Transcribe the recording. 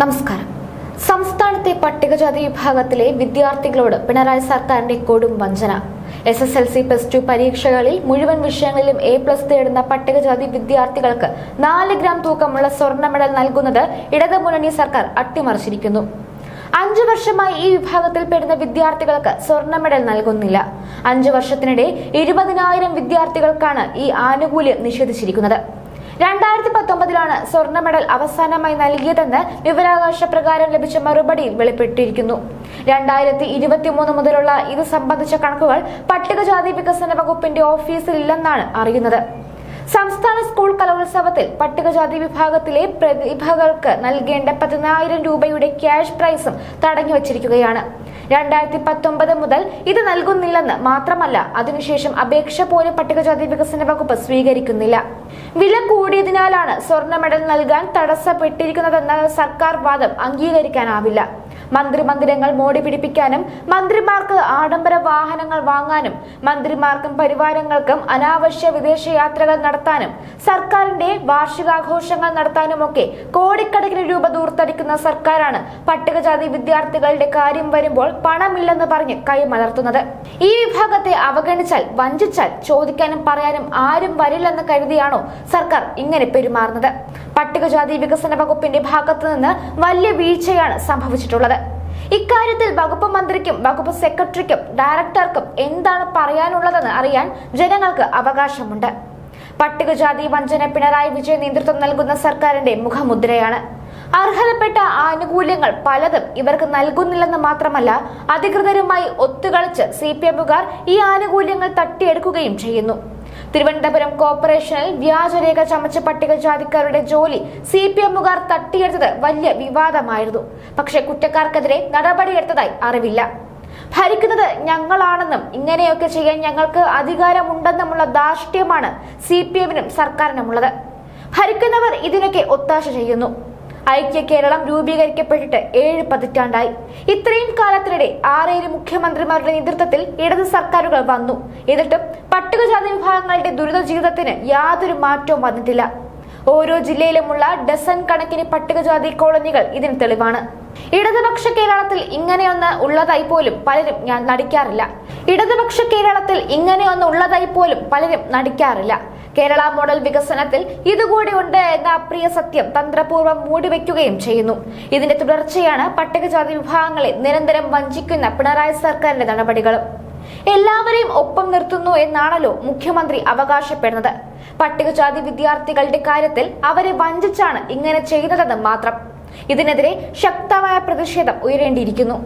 നമസ്കാരം. സംസ്ഥാനത്തെ പട്ടികജാതി വിഭാഗത്തിലെ വിദ്യാർത്ഥികളോട് പിണറായി സർക്കാരിന്റെ കൊടും വഞ്ചന. S S L C plus two പരീക്ഷകളിൽ മുഴുവൻ വിഷയങ്ങളിലും എ പ്ലസ് നേടുന്ന പട്ടികജാതി വിദ്യാർത്ഥികൾക്ക് നാല് ഗ്രാം തൂക്കമുള്ള സ്വർണ മെഡൽ നൽകുന്നത് ഇടതുമുന്നണി സർക്കാർ അട്ടിമറിച്ചിരിക്കുന്നു. അഞ്ചു വർഷമായി ഈ വിഭാഗത്തിൽ പെടുന്ന വിദ്യാർത്ഥികൾക്ക് സ്വർണ മെഡൽ നൽകുന്നില്ല. അഞ്ചു വർഷത്തിനിടെ ഇരുപതിനായിരം വിദ്യാർത്ഥികൾക്കാണ് ഈ ആനുകൂല്യം നിഷേധിച്ചിരിക്കുന്നത്. രണ്ടായിരത്തി പത്തൊമ്പതിലാണ് സ്വർണ മെഡൽ അവസാനമായി നൽകിയതെന്ന് വിവരാവകാശ പ്രകാരം ലഭിച്ച മറുപടിയിൽ വെളിപ്പെട്ടിരിക്കുന്നു. രണ്ടായിരത്തി ഇരുപത്തി മൂന്ന് മുതലുള്ള ഇത് സംബന്ധിച്ച കണക്കുകൾ പട്ടികജാതി വികസന വകുപ്പിന്റെ ഓഫീസിലില്ലെന്നാണ് അറിയുന്നത്. സംസ്ഥാന സ്കൂൾ കലോത്സവത്തിൽ പട്ടികജാതി വിഭാഗത്തിലെ പ്രതിഭകൾക്ക് നൽകേണ്ട പതിനായിരം രൂപയുടെ ക്യാഷ് പ്രൈസും തടഞ്ഞു വച്ചിരിക്കുകയാണ്. രണ്ടായിരത്തി പത്തൊമ്പത് മുതൽ ഇത് നൽകുന്നില്ലെന്ന് മാത്രമല്ല അതിനുശേഷം അപേക്ഷ പോലും പട്ടികജാതി വികസന വകുപ്പ് സ്വീകരിക്കുന്നില്ല. വില കൂടിയതിനാലാണ് സ്വർണ മെഡൽ നൽകാൻ തടസ്സപ്പെട്ടിരിക്കുന്നതെന്ന സർക്കാർ വാദം അംഗീകരിക്കാനാവില്ല. മന്ത്രിമന്ദിരങ്ങൾ മോടി പിടിപ്പിക്കാനും മന്ത്രിമാർക്ക് ആഡംബര വാഹനങ്ങൾ വാങ്ങാനും മന്ത്രിമാർക്കും പരിവാരങ്ങൾക്കും അനാവശ്യ വിദേശയാത്രകൾ നടത്താനും സർക്കാരിന്റെ വാർഷികാഘോഷങ്ങൾ നടത്താനുമൊക്കെ കോടിക്കണക്കിന് രൂപ ദൂർത്തടിക്കുന്ന സർക്കാരാണ് പട്ടികജാതി വിദ്യാർത്ഥികളുടെ കാര്യം വരുമ്പോൾ പണമില്ലെന്ന് പറഞ്ഞ് കൈമലർത്തുന്നത്. ഈ വിഭാഗത്തെ അവഗണിച്ചാൽ വഞ്ചിച്ചാൽ ചോദിക്കാനും പറയാനും ആരും വരില്ലെന്ന് കരുതിയാണോ സർക്കാർ ഇങ്ങനെ പെരുമാറുന്നത്? പട്ടികജാതി വികസന വകുപ്പിന്റെ ഭാഗത്തു നിന്ന് വലിയ വീഴ്ചയാണ് സംഭവിച്ചിട്ടുള്ളത്. ഇക്കാര്യത്തിൽ വകുപ്പ് മന്ത്രിക്കും വകുപ്പ് സെക്രട്ടറിക്കും ഡയറക്ടർക്കും എന്താണ് പറയാനുള്ളതെന്ന് അറിയാൻ ജനങ്ങൾക്ക് അവകാശമുണ്ട്. പട്ടികജാതി വഞ്ചന പിണറായി വിജയൻ നേതൃത്വം നൽകുന്ന സർക്കാരിന്റെ മുഖമുദ്രയാണ്. അർഹതപ്പെട്ട ആനുകൂല്യങ്ങൾ പലതും ഇവർക്ക് നൽകുന്നില്ലെന്ന് മാത്രമല്ല അധികൃതരുമായി ഒത്തുകളിച്ച് സി പി എമ്മുകാർ ഈ ആനുകൂല്യങ്ങൾ തട്ടിയെടുക്കുകയും ചെയ്യുന്നു. തിരുവനന്തപുരം കോർപ്പറേഷനിൽ വ്യാജരേഖ ചമച്ച പട്ടികജാതിക്കാരുടെ ജോലി സി പി എമ്മുകാർ തട്ടിയെടുത്തത് വലിയ വിവാദമായിരുന്നു. പക്ഷേ കുറ്റക്കാർക്കെതിരെ നടപടിയെടുത്തതായി അറിവില്ല. ഭരിക്കുന്നത് ഞങ്ങളാണെന്നും ഇങ്ങനെയൊക്കെ ചെയ്യാൻ ഞങ്ങൾക്ക് അധികാരമുണ്ടെന്നുമുള്ള ധാർഷ്ട്യമാണ് സി പി എമ്മിനും സർക്കാരിനുമുള്ളത്. ഭരിക്കുന്നവർ ഇതിനൊക്കെ ഒത്താശ ചെയ്യുന്നു. ഐക്യ കേരളം രൂപീകരിക്കപ്പെട്ടിട്ട് ഏഴ് പതിറ്റാണ്ടായി. ഇത്രയും കാലത്തിനിടെ ആറേഴ് മുഖ്യമന്ത്രിമാരുടെ നേതൃത്വത്തിൽ ഇടത് സർക്കാരുകൾ വന്നു. എന്നിട്ടും പട്ടികജാതി വിഭാഗങ്ങളുടെ ദുരിത ജീവിതത്തിന് യാതൊരു മാറ്റവും വന്നിട്ടില്ല. ഓരോ ജില്ലയിലുമുള്ള ഡസൻ കണക്കിന് പട്ടികജാതി കോളനികൾ ഇതിന് തെളിവാണ്. ഇടതുപക്ഷ കേരളത്തിൽ ഇങ്ങനെയൊന്ന് ഉള്ളതായി പോലും പലരും ഞാൻ നടിക്കാറില്ല. ഇടതുപക്ഷ കേരളത്തിൽ ഇങ്ങനെയൊന്ന് ഉള്ളതായി പോലും പലരും നടിക്കാറില്ല. കേരള മോഡൽ വികസനത്തിൽ ഇതുകൂടി ഉണ്ട് എന്ന അപ്രിയ സത്യം തന്ത്രപൂർവം മൂടിവെക്കുകയും ചെയ്യുന്നു. ഇതിന്റെ തുടർച്ചയാണ് പട്ടികജാതി വിഭാഗങ്ങളെ നിരന്തരം വഞ്ചിക്കുന്ന പിണറായി സർക്കാരിന്റെ നടപടികളും. എല്ലാവരെയും ഒപ്പം നിർത്തുന്നു എന്നാണല്ലോ മുഖ്യമന്ത്രി അവകാശപ്പെടുന്നത്. പട്ടികജാതി വിദ്യാർത്ഥികളുടെ കാര്യത്തിൽ അവരെ വഞ്ചിച്ചാണ് ഇങ്ങനെ ചെയ്തതെന്ന് മാത്രം. ഇതിനെതിരെ ശക്തമായ പ്രതിഷേധം ഉയരേണ്ടിയിരിക്കുന്നു.